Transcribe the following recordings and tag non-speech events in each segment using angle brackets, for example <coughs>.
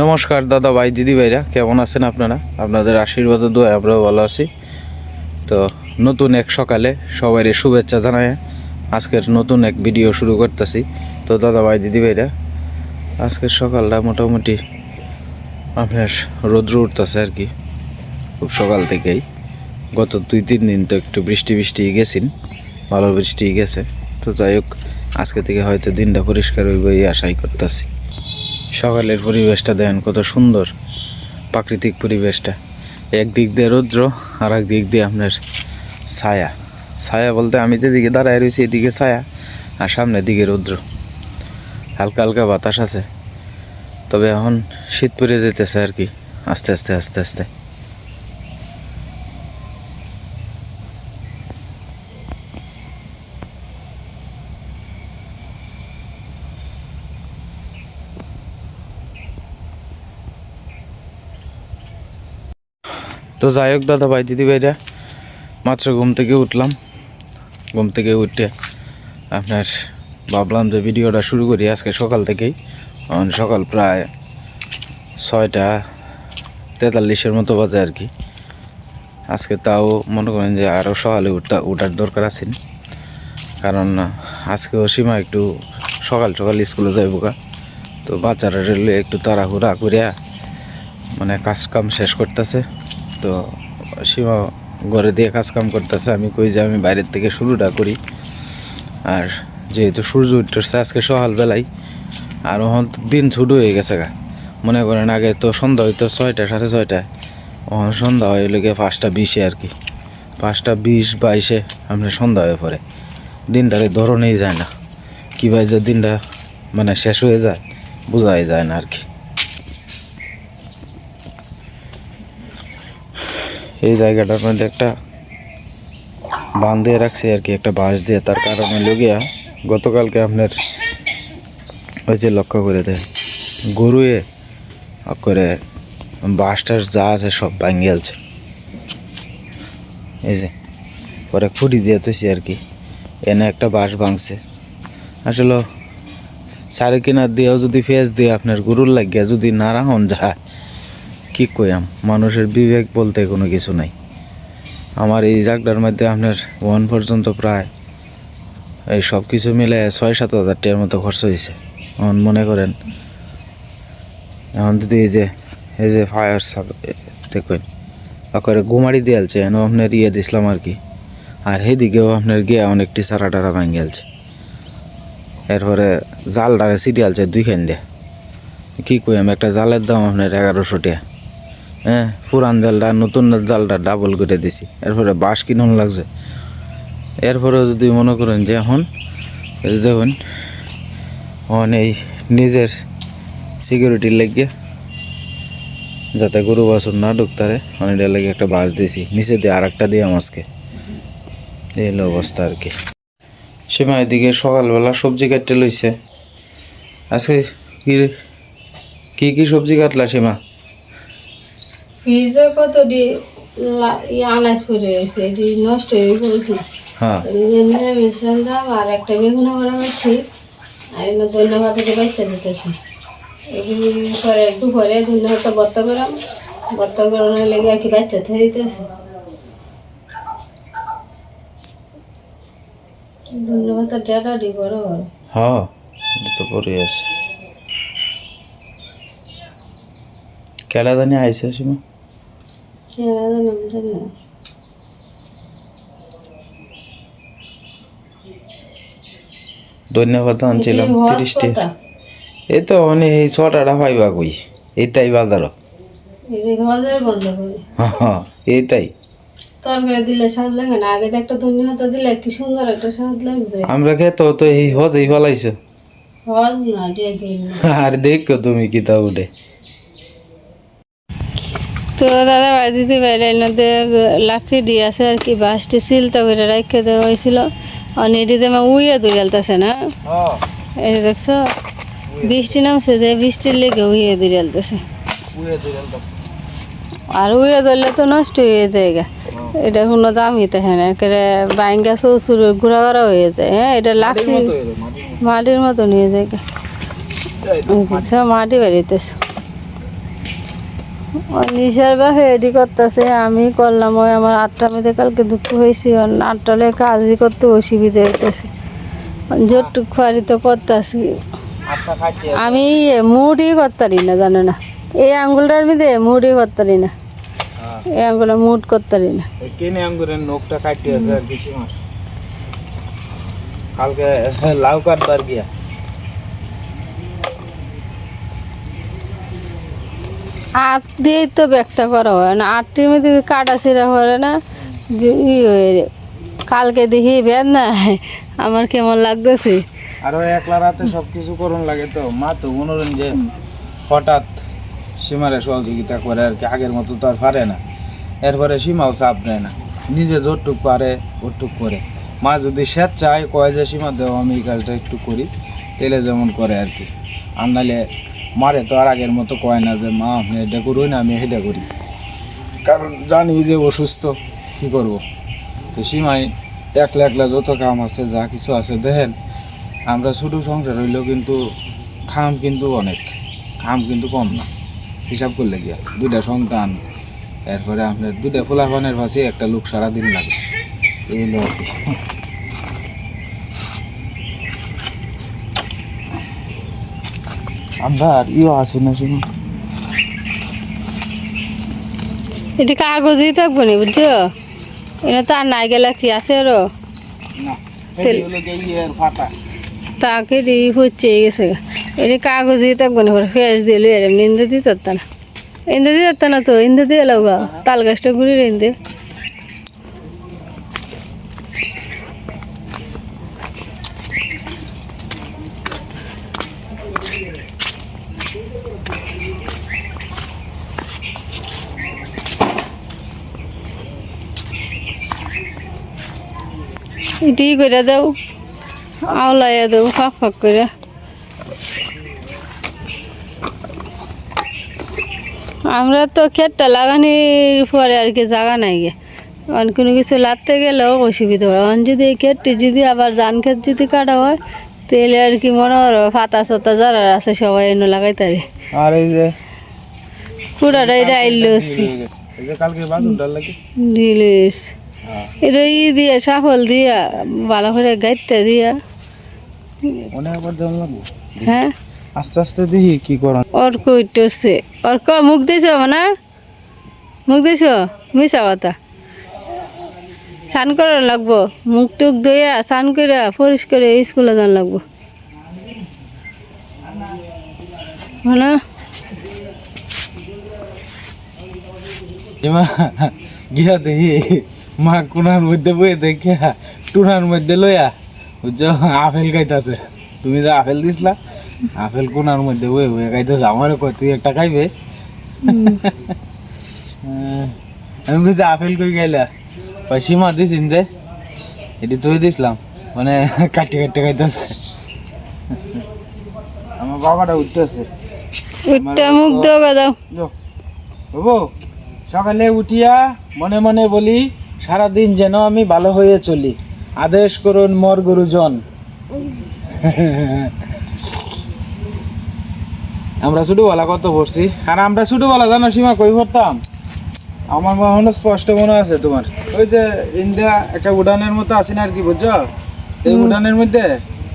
নমস্কার দাদা ভাই, দিদি ভাইরা, কেমন আছেন আপনারা? আপনাদের আশীর্বাদ দোয়া, আমরাও ভালো আছি। তো নতুন এক সকালে সবাই শুভেচ্ছা জানায় আজকের নতুন এক ভিডিও শুরু করতেছি। তো দাদা ভাই, দিদি ভাইরা, আজকের সকালটা মোটামুটি আপনার রৌদ্র উঠতেছে আর কি। খুব সকাল থেকেই। গত দুই, তিন দিন তো একটু বৃষ্টি বৃষ্টি গেছেন, ভালো বৃষ্টি গেছে। তো যাই হোক, আজকে থেকে হয়তো দিনটা পরিষ্কার হইব এই আশাই করতেছি। সকালের পরিবেশটা দেখেন কত সুন্দর, প্রাকৃতিক পরিবেশটা। একদিক দিয়ে রৌদ্র আর এক দিক দিয়ে আপনার ছায়া। ছায়া বলতে আমি যেদিকে দাঁড়ায় রয়েছি এদিকে ছায়া, আর সামনের দিকে রৌদ্র। হালকা হালকা বাতাস আছে। তবে এখন শীত পড়ে যেতেছে আর কি, আস্তে আস্তে আস্তে আস্তে। তো যাই হোক দাদা ভাই দিদি ভাইরা মাত্র ঘুম থেকে উঠলাম। ঘুম থেকে উঠে আপনার ভাবলাম যে ভিডিওটা শুরু করি আজকে সকাল থেকেই। সকাল প্রায় ছয়টা তেতাল্লিশের মতো বাজে আর কি। আজকে তাও মনে করেন যে আরও সকালে উঠা উঠার দরকার আছে। কারণ আজকেও সীমা একটু সকাল সকাল স্কুলে যাইব গা। তো বাচ্চারা রেলে একটু তাড়াহুড়া করিয়া মানে কাজ কাম শেষ করতেছে। তো সীমা ঘরে দিয়ে কাজ কাম করতেছে, আমি কই যে আমি বাইরের থেকে শুরুটা করি। আর যেহেতু সূর্য উঠতেছে আজকে সকালবেলায়, আর ওখান তো দিন ছুটু হয়ে গেছে গা। মনে করেন আগে তো সন্ধ্যা হইতো ছয়টা, সাড়ে ছয়টায় ওখান সন্ধ্যা হয়ে লেগে পাঁচটা বিশে আর কি। পাঁচটা বিশ বাইশে আপনার সন্ধ্যা হয়ে পড়ে। দিনটারে ধরনেই যায় না। কীভাবে যে দিনটা মানে শেষ হয়ে যায়, বোঝাই যায় না আর কি। এই জায়গাটার মধ্যে একটা বাঁধ রাখছি আর কি, একটা বাঁশ দিয়ে। তার কারণে লগিয়া গতকালকে আপনার ওই যে লক্ষ্য করে দেয় গরুয়ে করে বাঁশটার যা আছে সব ভাঙিয়ে গেছে এই যে, পরে খুঁটি দিয়ে তুইছি আর কি, এনে একটা বাঁশ ভাঙছে। আসলে চারি কিনার দিয়েও যদি ফেস দিয়ে আপনার গরুর লাগিয়া যদি না রাখুন যায় কি কইয়াম? মানুষের বিবেক বলতে কোনো কিছু নাই। আমার এই জাগটার মধ্যে আপনার ওয়ান পর্যন্ত প্রায় এই সব কিছু মিলে ছয় সাত হাজার টাকার মতো খরচ হয়েছে এখন মনে করেন, এখন যদি এই যে এই যে ফায়ার দেখুন করে গুমারি দিয়েছে এনে আপনার ইয়ে দিছিলাম আর কি। আর সেদিকেও আপনার গিয়ে অনেকটি সারা টারা ভাঙি গেছে এরপরে জালটারে সিরিয়ালছে দুইখান দিয়ে। কি কইম একটা জালের দাম আপনার এগারোশো টাকা। হ্যাঁ পুরান জালটা নতুন জালটা ডাবল করে দিছি। এরপরে বাঁশ কিনুন লাগছে। এরপরে যদি মনে করেন যে এখন দেখুন, এখন এই নিজের সিকিউরিটির লেগে যাতে গরু বাছুর না ঢুকতারে অনেকটা লেগে একটা বাস দিয়েছি নিচে দিয়ে আর একটা দিয়ে আজকে এই হলো অবস্থা আর কি। সীমা এদিকে সকালবেলা সবজি কাটতে লইছে। আজকে কি কি সবজি কাটলা সীমা? ফ্রিজে কত দি আনাজ করে রয়েছে এটি নষ্ট হয়ে গেছে হ্যাঁ। মিশাল দাম আর একটা বেগুন করা হচ্ছে আর ধন্যবাদ বাচ্চা দিতেছে। এগুলি পরে দুপুরে ধন্যবাদ বত্ত করাম বত্ত করানোর লেগে আর কি বাচ্চা থেকে দিতেছে ধন্যবাদ ডেটা দি বড় বড়। হ্যাঁ তো আছে। জানি আইসে সীমা ধন্যবাদ আনছিলাম তিরিশটি। এই তো মানে এই ছটাটা পাইবা কই? বাজারও হ্যাঁ এই তাই তরকারি দিলে স্বাদ লাগে না আগে একটা ধন্যবাদ দিলে কি সুন্দর একটা স্বাদ লাগছে। আমরা খেতে তো এই হজেই ফলাইছো। হজ না আর দেখো তুমি কি তা উঠে তো দাদা ভাই দিদি বাইরে নদে লাকড়ি দিয়ে আছে আর কি বাসটি সিলতা করে রাখে দেওয়া হয়েছিল আর এটিতে আমার উইয়া দৌড়ালতেছে না? এই দেখছ? বৃষ্টি নামছে যে বৃষ্টির লেগে উইয়া দৌড়ালতেছে আর উইয়া ধরলে তো নষ্ট হয়ে যায় গা। এটা কোনো দামই থাকে না একেবারে বাইঙ্গা চৌচুর ঘোরা ঘোরা হয়ে যায় হ্যাঁ এটা লাকড়ি মাটির মতন হয়ে যায়। মাটি বাড়িতেছে নিশার বা রেডি করতেছে আমি করলাম ওই আমার আটটা মেয়েদের কালকে দুঃখ হয়েছি আটটা হলে কাজই করতে অসুবিধা হইতেছে। জোরটুক ফারি তো করতেছি। আমি মুডই করতারি না জানো না। এই আঙ্গুলটার মধ্যে মুডই করতারি না। এই আঙ্গুলে মুড করতারি না। কেনে নখটা কাটতে আছে আর কিছু মাস কালকে লাউ কাটবার গিয়া। আট দিয়েই তো ব্যক্তা করা হয় না। আটটির মধ্যে কাটা ছিঁড়া করে না ই কালকে দেখি বেদ না, আমার কেমন লাগতেছে। আর ওই একলা রাতে সব কিছু করুন লাগে তো। মা তো মনোরঞ্জন যে হঠাৎ সীমারে সহযোগিতা করে আর কি, আগের মতো তো আর পারে না। এরপরে সীমাও চাপ দেয় না। নিজে যতটুক পারে, ওটুক করে। মা যদি স্বেচ্ছায় কয় যে, সীমা, দেও, আমি এই কাজটা একটু করি। তেলে যেমন করে আর কি। আর নাহলে মারে তো আর আগের মতো কয় না যে, মা আপনি এটা করুন না, আমি এটা করি। কারণ জানি যে অসুস্থ, কি করব? তো সীমায় একলা একলা যত কাম আছে, যা কিছু আছে, দেখেন, আমরা ছোটো সংসার হইলেও কিন্তু খাম কিন্তু অনেক খাম কিন্তু কম না, হিসাব করলে গিয়া দুইটা সন্তান, এরপরে আপনার দুইটা ফোলাফানের পাশে একটা লোক সারাদিন লাগে। এই আর কি আর ইও আছে না শুনো এটি কাগজই থাকব নি বুঝছ? এটা তো আর নাই গেলে কি আছে আরও? তাকে রি হচ্ছে গেছে এটি কাগজই থাকব না ফ্রেশ দিল এরম ইন্দে দিতে না। ইন্দে দিতে না তো ইন্দে দিয়ে এলো গা। তাল গাছটা ঘুরে ইন্দে এটি করে দাও আওলাইয়া দেবো ফাঁক ফাঁক করে আমরা তো ক্ষেতটা লাগানির পরে আর কি জাগা নাই গে। অন কোনো কিছু লাগতে গেলেও অসুবিধা হয়। অন যদি এই ক্ষেতটি যদি আবার ধান ক্ষেত যদি কাটা হয় তাহলে আর কি মনে হয় ফাতা সাতা যারা আছে সবাই এনে লাগাই তারে আর এই যে পুরাটা এটা আইলো এটা ই দিয়া সাফল দিয়া ভালো করে গাইতে দিয়া। অনেক হ্যাঁ আস্তে আস্তে দেখি কি করা ওর কইতেছে ওর ক মুখ দিছ মানে? মুখ দিছ? মিশা কথা। স্নান করা লাগবো। মুখ টুক ধুইয়া স্নান করে পরিষ্কার স্কুলে যান লাগবো। এমা গিয়া দেখি। মা কোনার মধ্যে বয়ে দেখিয়া টুনার মধ্যে লইয়া বুঝছ আপেল খাইতাছে। তুমি যে আপেল দিছিলা আপেল কোনার মধ্যে বয়ে বয়ে খাইতেছে। আমারও কয় তুই একটা খাইবে? আমি বুঝছি আপেল কই গাইলা কয় সীমা দিছিন যে এটি তুই দিছিলাম। মানে কাটি কাটি খাইতেছে। আমার বাবাটা উঠতেছে। উঠটা মুখ দাও। বাবু সকালে উঠিয়া মনে মনে বলি সারাদিন যেন আমি ভালো হয়ে চলি। আদেশ করুন মর গুরুজন। আমরা ছোটবেলা কত পড়ছি? আর আমরা ছোটবেলা জানো সীমা কই পড়তাম? আমার মনে স্পষ্ট মনে আছে তোমার। ওই যে ইন্ডিয়া একটা উড়ানের মতো আছে না আর কি বুঝছ? এই উড়ানের মধ্যে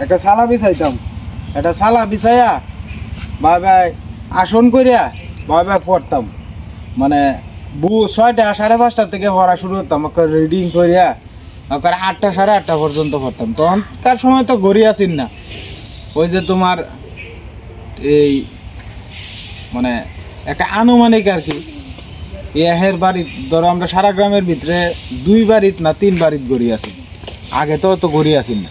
একটা সালা বিছাইতাম। একটা সালা বিছাইয়া বাবা আসন করিয়া বাবা পড়তাম। মানে বু ছয়টা সাড়ে পাঁচটা থেকে পড়া শুরু করতাম রিডিং করিয়া ওকে আটটা সাড়ে আটটা পর্যন্ত পড়তাম। তখনকার সময় তো গড়ি আসিন না। ওই যে তোমার এই মানে একটা আনুমানিক আর কি এহের বাড়িত ধরো আমরা সারা গ্রামের ভিতরে দুই বাড়িত না তিন বাড়িত গড়ি আছি। আগে তো তো গড়ি আসিন না?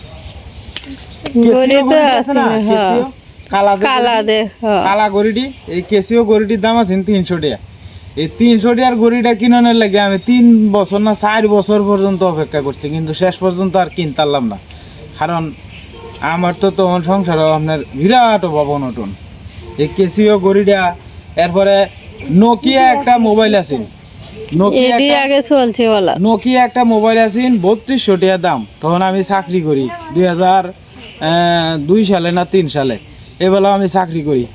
হ্যাঁ। কালা গড়িটি? হ্যাঁ। এই কেসিও গড়িটির দাম আছে তিনশো টাকা। এই তিনশো টাকার গড়িটা কিনানোর লাগে আমি তিন বছর না চার বছর পর্যন্ত অপেক্ষা করছি কিন্তু শেষ পর্যন্ত আর কিনতে পারলাম না। কারণ আমার তো তখন সংসার আপনার বিরাট অভাব অনটন। এই কেসিও গড়িটা এরপরে নোকিয়া একটা মোবাইল আছে। নোকিয়া একটা- মোবাইল আছেন বত্রিশশো টাকা দাম। তখন আমি চাকরি করি দুই হাজার দুই সালে না তিন সালে। এবেলা আমি চাকরি করি।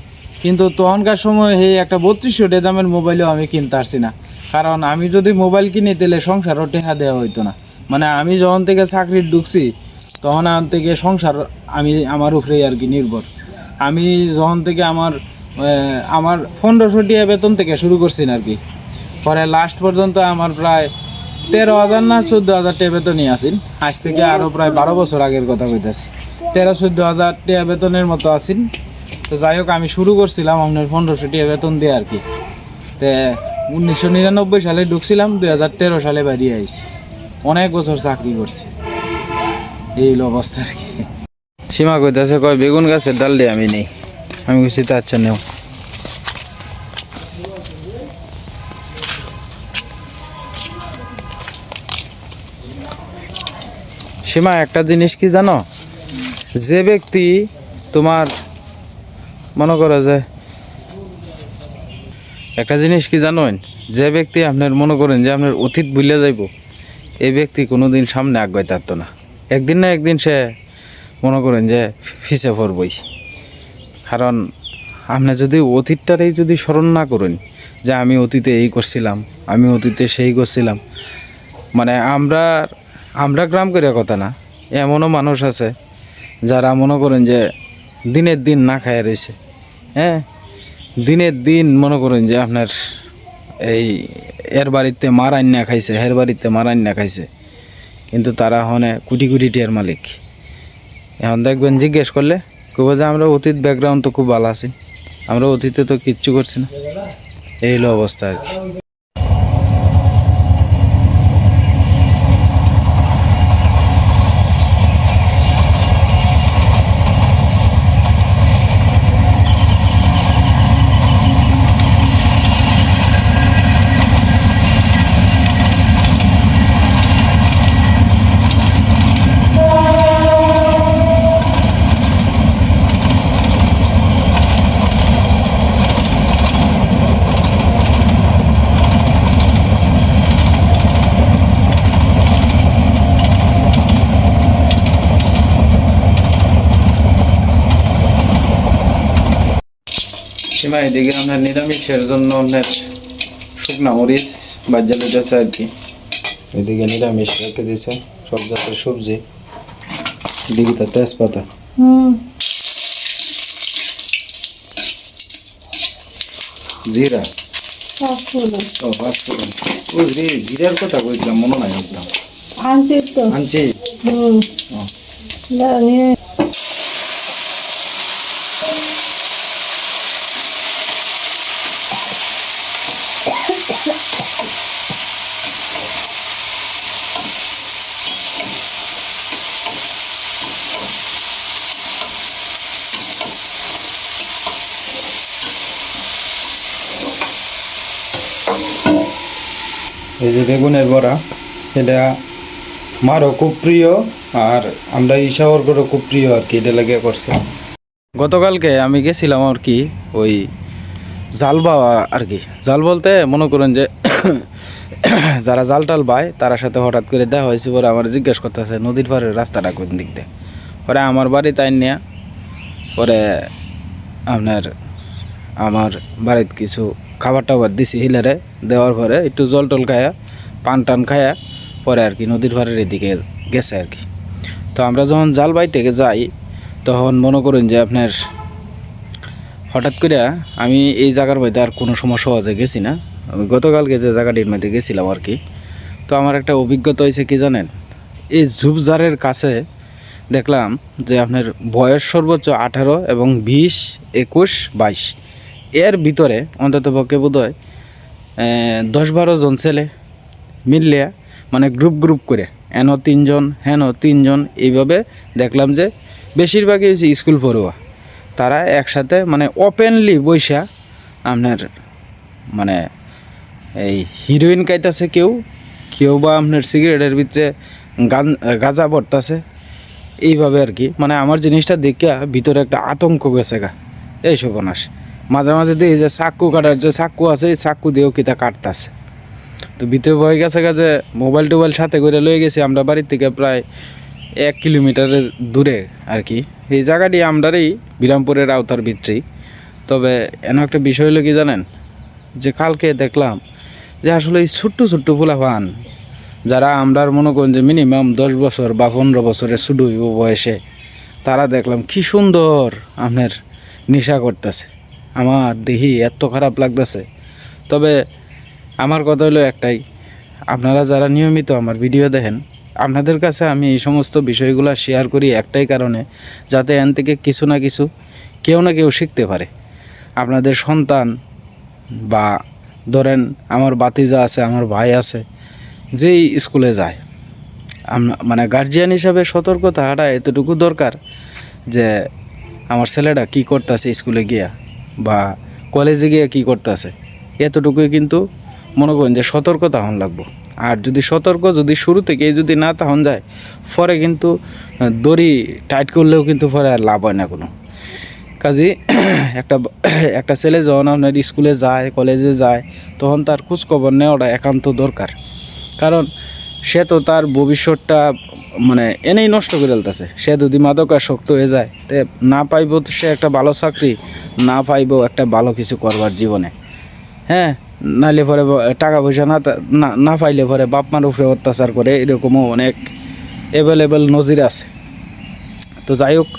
কিন্তু তখনকার সময় এই একটা বত্রিশশো টাকা দামের মোবাইলও আমি কিনতে পারছি না। কারণ আমি যদি মোবাইল কিনি তাহলে সংসারও টেহা দেওয়া হইতো না। মানে আমি যখন থেকে চাকরির ঢুকছি, তখন আন থেকে সংসার আমি আমার উপরেই আর কি নির্ভর। আমি যখন থেকে আমার আমার পনেরোশো টাকা বেতন থেকে শুরু করছি আর কি। পরে লাস্ট পর্যন্ত আমার প্রায় তেরো হাজার না চোদ্দ হাজার টাকা বেতনই আসিন আজ থেকে আরও প্রায় বারো বছর আগের কথা কইতাছি। তেরো চোদ্দ হাজার টাকা বেতনের মতো আসিন তো যাই হোক, আমি শুরু করছিলাম আপনার পনেরোশো টাকা বেতন দিয়ে আর কি। তে উনিশশো নিরানব্বই সালে ঢুকছিলাম, দুই হাজার তেরো সালে বেরিয়ে আইছি। অনেক বছর চাকরি করছি। এই অবস্থা আর কি। সীমা কইতেছে, কয়, বেগুন গাছের ডাল দিয়ে আমি নেই। আমি কইছি, তা আচ্ছা নেও। সীমা, একটা জিনিস কি জানো? যে ব্যক্তি তোমার মনে করো যে একটা জিনিস কি জানোন? যে ব্যক্তি আপনার মনে করেন যে আপনার অতীত ভুলে যাইব এই ব্যক্তি কোনোদিন সামনে আগাই থাকতো না। একদিন না একদিন সে মনে করেন যে ফিসে পড়বই। কারণ আপনি যদি অতীতটারই যদি স্মরণ না করেন যে আমি অতীতে এই করছিলাম, আমি অতীতে সেই করছিলাম মানে আমরা আমরা গ্রাম করে কথা না, এমনও মানুষ আছে যারা মনে করেন যে দিনের দিন না খায় রয়েছে। হ্যাঁ? দিনের দিন মনে করুন যে আপনার এই এর বাড়িতে মার আন্না খাইছে, হের বাড়িতে মার আন্না খাইছে। কিন্তু তারা হনে কুটি কুটি টিয়ার মালিক। এখন দেখবেন জিজ্ঞেস করলে কব যে আমরা অতীত ব্যাকগ্রাউন্ড তো খুব ভালো আছি, আমরা অতীতে তো কিচ্ছু করছি না। এই হলো অবস্থা আর কি। সীমা এদিকে আপনার নিরামিষের জন্য আপনার শুকনা মরিচ বাজ্যা লেটেছে আর কি। এদিকে নিরামিষ রেখে দিয়েছে সব জাতের সবজি। এদিকে তো তেজপাতা জিরা। ও জিরার কথা বলছিলাম মনে নাই একদম আনছি তো। আনছি। হুম। যে বেগুনের বড়া, এটা মারও খুব প্রিয় আর আমরা ঈশাবর্গরও খুব প্রিয় আর কি, এটা লাগে করছে। গতকালকে আমি গেছিলাম আর কি, ওই জাল বাওয়া আর কি। জাল বলতে মনে করেন যে <coughs> যারা জাল টাল বায়, তার সাথে হঠাৎ করে দেখা হয়েছে পরে আমার জিজ্ঞেস করতেছে, নদীর পাড়ের রাস্তাটা কোন দিক দিয়ে? পরে আমার বাড়ি তাই নিয়ে, পরে আপনার, আমার বাড়িতে কিছু খাবার টাবার দিছি হিলারে, দেওয়ার পরে একটু জল টল খায়া, পান টান খায়া, পরে আর কি নদীর পাড়ের এদিকে গেছে আর কি। তো আমরা যখন জাল বাই থেকে যাই, তখন মনে করেন যে আপনার হঠাৎ করে আমি এই জায়গার মধ্যে আর কোনো সময় সহজে গেছি না। আমি গতকালকে যে জায়গাটির মধ্যে গেছিলাম আর কি, তো আমার একটা অভিজ্ঞতা হয়েছে কি জানেন? এই ঝুপঝাড়ের কাছে দেখলাম যে আপনার বয়স সর্বোচ্চ আঠারো এবং বিশ, একুশ, বাইশ। এর ভিতরে অন্তত পক্ষে বোধ হয় দশ বারো জন ছেলে মিললে মানে গ্রুপ গ্রুপ করে, এন তিনজন, হেন তিনজন, এইভাবে দেখলাম যে বেশিরভাগই হচ্ছে স্কুল পড়ুয়া। তারা একসাথে মানে ওপেনলি বৈশা আপনার মানে এই হিরোইন কাইতাছে কেউ কেউ বা আপনার সিগারেটের ভিতরে গান, গাঁজা পড়তেছে এইভাবে আর কি। মানে আমার জিনিসটা দেখে ভিতরে একটা আতঙ্ক গেছে গা, এই সর্বনাশ। মাঝে মাঝে দেখি যে চাক্কু কাটার যে চাক্কু আছে, এই চাক্কু দিয়েও কিতা কাটতেছে। তো ভিতরে ভয় গেছে গেছে মোবাইল টোবাইল সাথে করে লয়ে গেছি আমরা বাড়ির থেকে প্রায় এক কিলোমিটারের দূরে আর কি। এই জায়গাটি আমরারই, বিরামপুরের আওতার ভিতরেই তবে এন একটা বিষয় হলো কি জানেন? যে কালকে দেখলাম যে আসলে এই ছোট্ট ছোট্ট ফুলাফান যারা আমরার মনে করেন যে মিনিমাম দশ বছর বা পনেরো বছরের শুধু বয়সে, তারা দেখলাম কি সুন্দর আপনার নেশা করতেছে। আমার দেখি এত খারাপ লাগতেছে। তবে আমার কথা হলো একটাই, আপনারা যারা নিয়মিত আমার ভিডিও দেখেন, আপনাদের কাছে আমি এই সমস্ত বিষয়গুলো শেয়ার করি একটাই কারণে, যাতে এন থেকে কিছু না কিছু কেউ না কেউ শিখতে পারে। আপনাদের সন্তান বা ধরেন আমার বাতিজা আছে, আমার ভাই আছে, যেই স্কুলে যায় মানে গার্জিয়ান হিসাবে সতর্ক থাকাটা এতটুকু দরকার যে আমার ছেলেটা কি করতেছে স্কুলে গিয়া। বা কলেজে গিয়ে কি করতেছে এতটুকুই কিন্তু মনে করেন যে সতর্ক তখন লাগবো। আর যদি সতর্ক, যদি শুরু থেকে যদি না তখন যায়, পরে কিন্তু দড়ি টাইট করলেও কিন্তু পরে আর লাভ হয় না কোনো। কাজে <clears throat> একটা <clears throat> একটা ছেলে যখন আপনার স্কুলে যায় কলেজে যায়, তখন তার খোঁজখবর নেওয়াটা একান্ত দরকার। কারণ সে তো তার ভবিষ্যৎটা মানে এনেই নষ্ট করে ফেলতেছে। সে যদি মাদকাসক্ত হয়ে যায়, তে না পাইব তো সে একটা ভালো চাকরি, না পাইব একটা ভালো কিছু করবার জীবনে। হ্যাঁ? নাইলে পরে টাকা পয়সা না না পাইলে পরে বাপ মার উপরে অত্যাচার করে এরকমও অনেক অ্যাভেলেবেল নজির আছে। তো যাই হোক,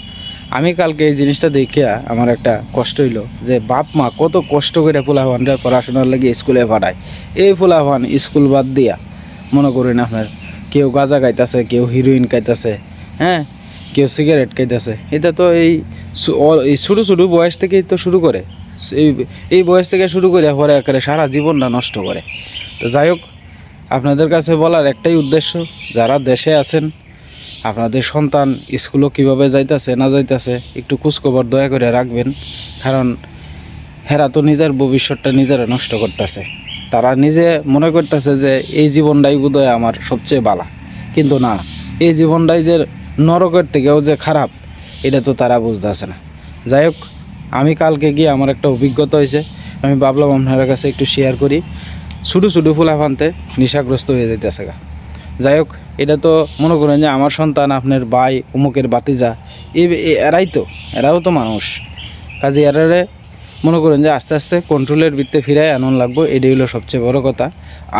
আমি কালকে এই জিনিসটা দেখিয়া আমার একটা কষ্ট হইল যে বাপ মা কত কষ্ট করে পোলাভানরা পড়াশোনার লাগে স্কুলে পাঠায়। এই পোলাভান স্কুল বাদ দিয়া, মনে করেন আপনার কেউ গাঁজা খাইতেছে, কেউ হিরোইন খাইতেছে হ্যাঁ? কেউ সিগারেট খাইতেছে। এটা তো এই ছোটো ছোটো বয়স থেকেই তো শুরু করে। এই এই বয়স থেকে শুরু করে পরে একেবারে সারা জীবনটা নষ্ট করে। তো যাই হোক, আপনাদের কাছে বলার একটাই উদ্দেশ্য, যারা দেশে আছেন, আপনাদের সন্তান স্কুলও কীভাবে যাইতেছে, না যাইতেছে, একটু খোঁজখবর দয়া করে রাখবেন। কারণ হেরা তো নিজের ভবিষ্যৎটা নিজেরা নষ্ট করতেছে। তারা নিজে মনে করতেছে যে এই জীবনটাই বোধহয় আমার সবচেয়ে বালা। কিন্তু না, এই জীবনটাই যে নরকের থেকেও যে খারাপ, এটা তো তারা বুঝতেছে না। যাই হোক, আমি কালকে গিয়ে আমার একটা অভিজ্ঞতা হয়েছে, আমি ভাবলাম আপনার কাছে একটু শেয়ার করি। ছোটো ছোটো ফুলাফানতে নেশাগ্রস্ত হয়ে যেতেছে গা। যাই হোক, এটা তো মনে করেন যে আমার সন্তান, আপনার ভাই, অমুকের বাতিজা এরাই তো, এরাও তো মানুষ। কাজে এরারে মনে করেন যে আস্তে আস্তে কন্ট্রোলের ভিত্তে ফিরাই আনন্দ লাগবো, এটাই হলো সবচেয়ে বড় কথা।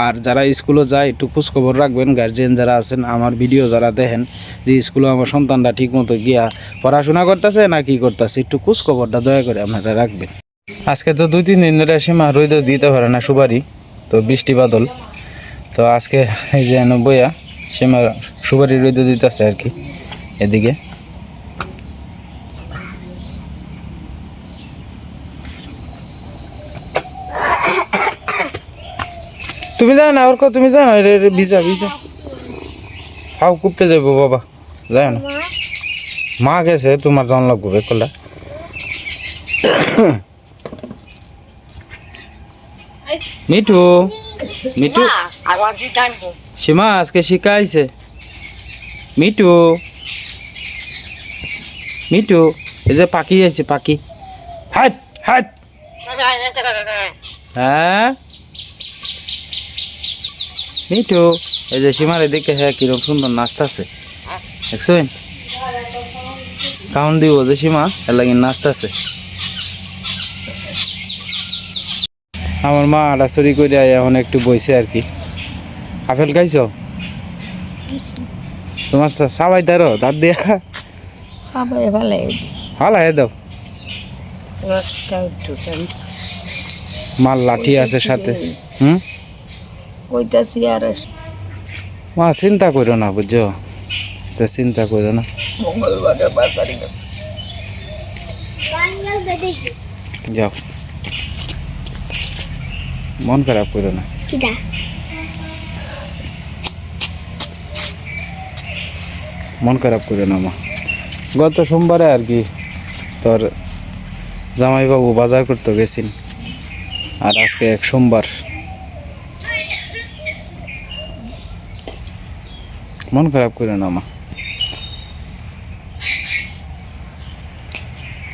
আর যারা স্কুলে যায়, একটু খোঁজ খবর রাখবেন। গার্জিয়ান যারা আছেন, আমার ভিডিও যারা দেখেন, যে স্কুলে আমার সন্তানটা ঠিক মতো গিয়া পড়াশোনা করতেছে না কি করতেছে, একটু খোঁজ খবরটা দয়া করে আপনারা রাখবেন। আজকে তো দুই, তিন দিন ধরে সীমা রইদ দিতে পারে না সুবারি তো বৃষ্টি বাদল। তো আজকে এই যে বইয়া সীমা সুবারি রইদ দিতেছে আর কি, এদিকে। তুমি যাও না ওর কো তুমি যাও না ভিজা ভিজা। হাও কুপতে যাব বাবা যাও না। মা? গেছে তোমার জন লাগবে বেকলা মিঠু মিঠু। সীমা আজকে শিখা আইছে। মিঠু। মিঠু এই যে পাখি আইছে পাখি। হাত হাত। হ্যাঁ? মিঠু এই যে সীমার এদিকে হ্যাঁ কীরকম সুন্দর নাচতাছে। দেখছেন কাউন্ট দিব যে সীমা এর লাগে নাচতাছে। আমার মা আড়াচড়ি করে এখন একটু বইছে আর কি। আপেল খাইছ? তোমার সাবাই তারো দাঁত দিয়া। সবাই ভালো। ভালো দাও। মাল লাঠি আছে সাথে। হুম? কইতাছি আর মা চিন্তা করো না বুঝছ? তো চিন্তা করো না। মঙ্গলবারে বাজারে যাও। মন খারাপ করো না। মন খারাপ করো না মা। গত সোমবারে আর কি তোর জামাইবাবু বাজার করতে গেছেন আর আজকে এক সোমবার। মন খারাপ করে না, মা।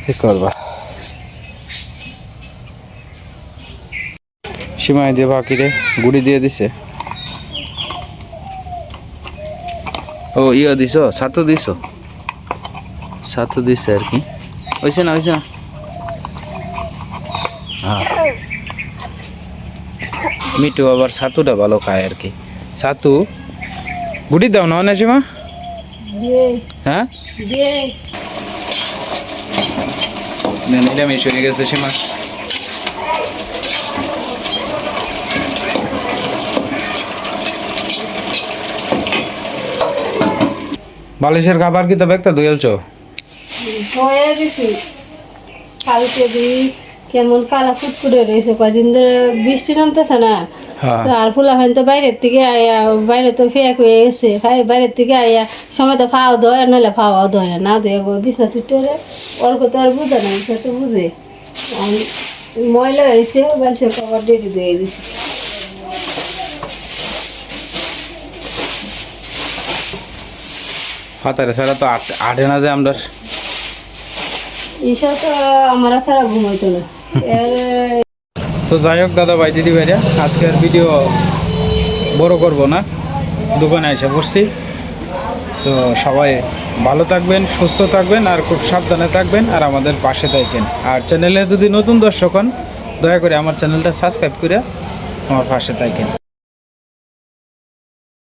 কি করবা? সীমায় দিয়ে বাকিরে, গুড়ি দিয়ে দিছে। ও ইয়ে দিছ? সাতু দিছ? সাতু দিছে আর কি। হয়েছে না হয়েছে না? হ্যাঁ। মিটু আবার সাতুটা ভালো খায় আর কি। সাতু গুটি দাও না অনেসিমা হ্যাঁ হয়ে গেছে সীমা বালিশের খাবার কি তবে একটা দুয়েলছো হয়ে গেছি কালকে দি কেমন কালা ফুটফুটে রয়েছে কদিন ধরে বৃষ্টি নামতেছে না? আর ফুলা হয়তো বাইরের থেকে আয়া বাইরে তো ফেক হয়ে গেছে। বাইরের থেকে আয়া সময় তো ফাও দেয় নাহলে ফাওয়াও দেয় না। দিয়ে বিছনা তুটে অল্প তো আর বুঝে না সে তো বুঝে। ময়লা হয়েছে মানুষের খাবার ডেটে দিয়ে দিছে হাতারে ছাড়া তো আট না যে আমরা ঈশা তো আমার ছাড়া ঘুমাইতো না। এর <laughs> তো যাই হোক, দাদা ভাই, দিদি ভাইরা, আজকের ভিডিও বড় করব না। দোকানে এসে পড়ছি। তো সবাই ভালো থাকবেন, সুস্থ থাকবেন, আর খুব সাবধানে থাকবেন, আর আমাদের পাশে থাকবেন। আর চ্যানেলে যদি নতুন দর্শক হন, দয়া করে আমার চ্যানেলটা সাবস্ক্রাইব করে আমার পাশে থাকেন